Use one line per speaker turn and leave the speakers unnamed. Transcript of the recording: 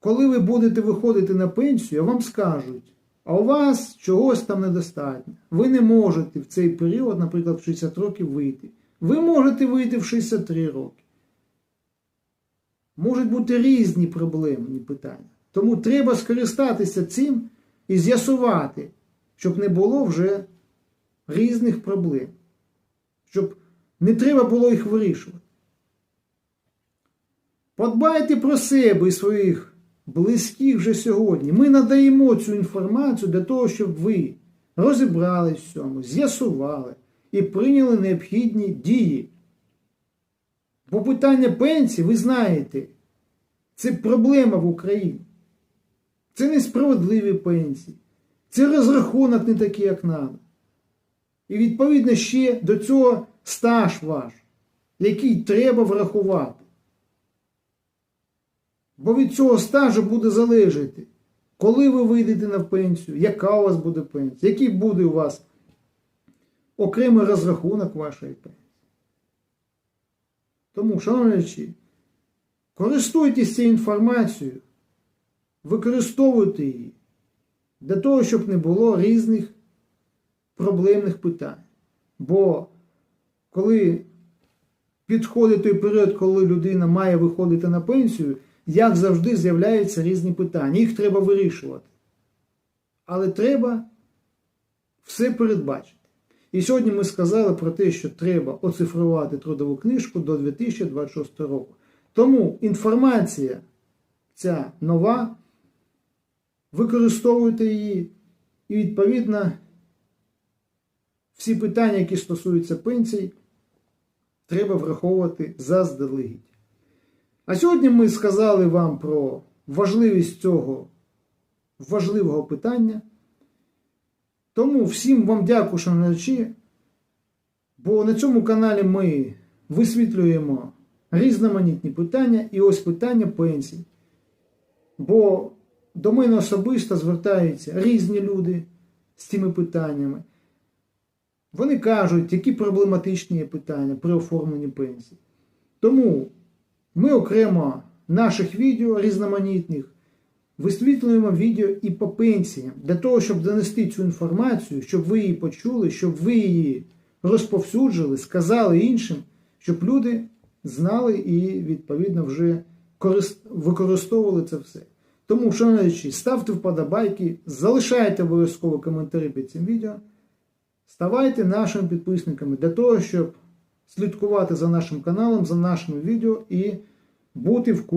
коли ви будете виходити на пенсію, вам скажуть, а у вас чогось там недостатньо. Ви не можете в цей період, наприклад, в 60 років вийти. Ви можете вийти в 63 роки. Можуть бути різні проблемні питання. Тому треба скористатися цим і з'ясувати, щоб не було вже різних проблем. Щоб не треба було їх вирішувати. Подбайте про себе і своїх близьких вже сьогодні. Ми надаємо цю інформацію для того, щоб ви розібрались в цьому, з'ясували і прийняли необхідні дії. Бо питання пенсії, ви знаєте, це проблема в Україні. Це несправедливі пенсії. Це розрахунок не такий, як надо. І відповідно ще до цього стаж ваш, який треба врахувати. Бо від цього стажу буде залежати, коли ви вийдете на пенсію, яка у вас буде пенсія, який буде у вас окремий розрахунок вашої пенсії. Тому, шановні користуйтесь цією інформацією, використовуйте її для того, щоб не було різних проблемних питань. Бо коли підходить той період, коли людина має виходити на пенсію, як завжди з'являються різні питання. Їх треба вирішувати. Але треба все передбачити. І сьогодні ми сказали про те, що треба оцифрувати трудову книжку до 2026 року. Тому інформація ця нова, використовуйте її, і відповідно всі питання, які стосуються пенсій, треба враховувати заздалегідь. А сьогодні ми сказали вам про важливість цього важливого питання. Тому всім вам дякую, шановні бо на цьому каналі ми висвітлюємо різноманітні питання і ось питання пенсій. Бо до мене особисто звертаються різні люди з цими питаннями. Вони кажуть, які проблематичні є питання при оформленні пенсій. Тому ми окремо наших відео різноманітних висвітлюємо відео і по пенсіям для того, щоб донести цю інформацію, щоб ви її почули, щоб ви її розповсюджили, сказали іншим, щоб люди знали і, відповідно, вже використовували це все. Тому, шановні ставте вподобайки, залишайте обов'язково коментарі під цим відео, ставайте нашими підписниками для того, щоб слідкувати за нашим каналом, за нашими відео і бути в курсі.